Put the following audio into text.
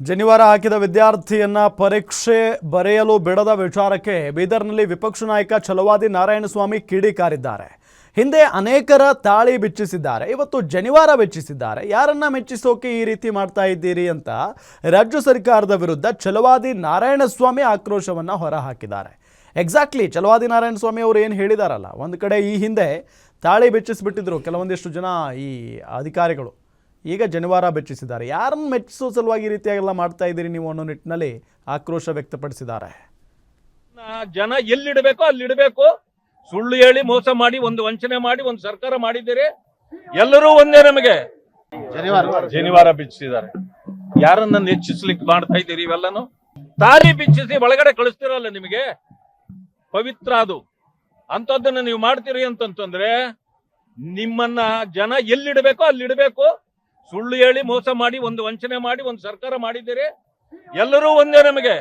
ಜನಿವಾರ ಹಾಕಿದ ವಿದ್ಯಾರ್ಥಿಯನ್ನ ಪರೀಕ್ಷೆ ಬರೆಯಲು ಬಿಡದ ವಿಚಾರಕ್ಕೆ ಬೀದರ್ನಲ್ಲಿ ವಿಪಕ್ಷ ನಾಯಕ ಛಲವಾದಿ ನಾರಾಯಣಸ್ವಾಮಿ ಕಿಡಿಕಾರಿದ್ದಾರೆ ಹಿಂದೆ ಅನೇಕರ ತಾಳಿ ಬಿಚ್ಚಿಸಿದ್ದಾರೆ, ಇವತ್ತು ಜನಿವಾರ ಬೆಚ್ಚಿಸಿದ್ದಾರೆ. ಯಾರನ್ನ ಮೆಚ್ಚಿಸೋಕೆ ಈ ರೀತಿ ಮಾಡ್ತಾ ಇದ್ದೀರಿ ಅಂತ ರಾಜ್ಯ ಸರ್ಕಾರದ ವಿರುದ್ಧ ಛಲವಾದಿ ನಾರಾಯಣಸ್ವಾಮಿ ಆಕ್ರೋಶವನ್ನು ಹೊರಹಾಕಿದ್ದಾರೆ. ಎಕ್ಸಾಕ್ಟ್ಲಿ ಛಲವಾದಿ ನಾರಾಯಣಸ್ವಾಮಿ ಅವರು ಏನು ಹೇಳಿದಾರಲ್ಲ, ಒಂದು ಕಡೆ ಈ ಹಿಂದೆ ತಾಳಿ ಬೆಚ್ಚಿಸ್ಬಿಟ್ಟಿದ್ರು ಕೆಲವೊಂದಿಷ್ಟು ಜನ ಈ ಅಧಿಕಾರಿಗಳು. ಈಗ ಜನಿವಾರ ಬೆಚ್ಚಿಸಿದ್ದಾರೆ. ಯಾರನ್ನು ಮೆಚ್ಚಿಸೋ ಸಲುವಾಗಿ ಈ ರೀತಿಯಾಗೆಲ್ಲ ಮಾಡ್ತಾ ಇದ್ದೀರಿ ನೀವು ಅನ್ನೋ ನಿಟ್ಟಿನಲ್ಲಿ ಆಕ್ರೋಶ ವ್ಯಕ್ತಪಡಿಸಿದ್ದಾರೆ. ಜನ ಎಲ್ಲಿಡಬೇಕು ಅಲ್ಲಿಡಬೇಕು. ಸುಳ್ಳು ಹೇಳಿ ಮೋಸ ಮಾಡಿ ಒಂದು ವಂಚನೆ ಮಾಡಿ ಒಂದು ಸರ್ಕಾರ ಮಾಡಿದ್ದೀರಿ. ಎಲ್ಲರೂ ಒಂದೇ ನಮಗೆ. ಜನಿವಾರ. ಬಿಚ್ಚಿಸಿದ್ದಾರೆ. ಯಾರನ್ನ ನೆಚ್ಚಿಸ್ಲಿಕ್ಕೆ ಮಾಡ್ತಾ ಇದ್ದೀರಿ ಇವೆಲ್ಲನು? ತಾರಿ ಬಿಚ್ಚಿಸಿ ಒಳಗಡೆ ಕಳಿಸ್ತಿರಲ್ಲ ನಿಮಗೆ. ಪವಿತ್ರ ಅದು. ಅಂತದನ್ನ ನೀವು ಮಾಡ್ತೀರಿ ಅಂತಂತಂದ್ರೆ ನಿಮ್ಮನ್ನ ಜನ ಎಲ್ಲಿಡಬೇಕು ಅಲ್ಲಿಡಬೇಕು. ಸುಳ್ಳು ಹೇಳಿ ಮೋಸ ಮಾಡಿ ಒಂದು ವಂಚನೆ ಮಾಡಿ ಒಂದು ಸರ್ಕಾರ ಮಾಡಿದ್ದೀರಿ ಎಲ್ಲರೂ ಒಂದೇ ನಮಗೆ.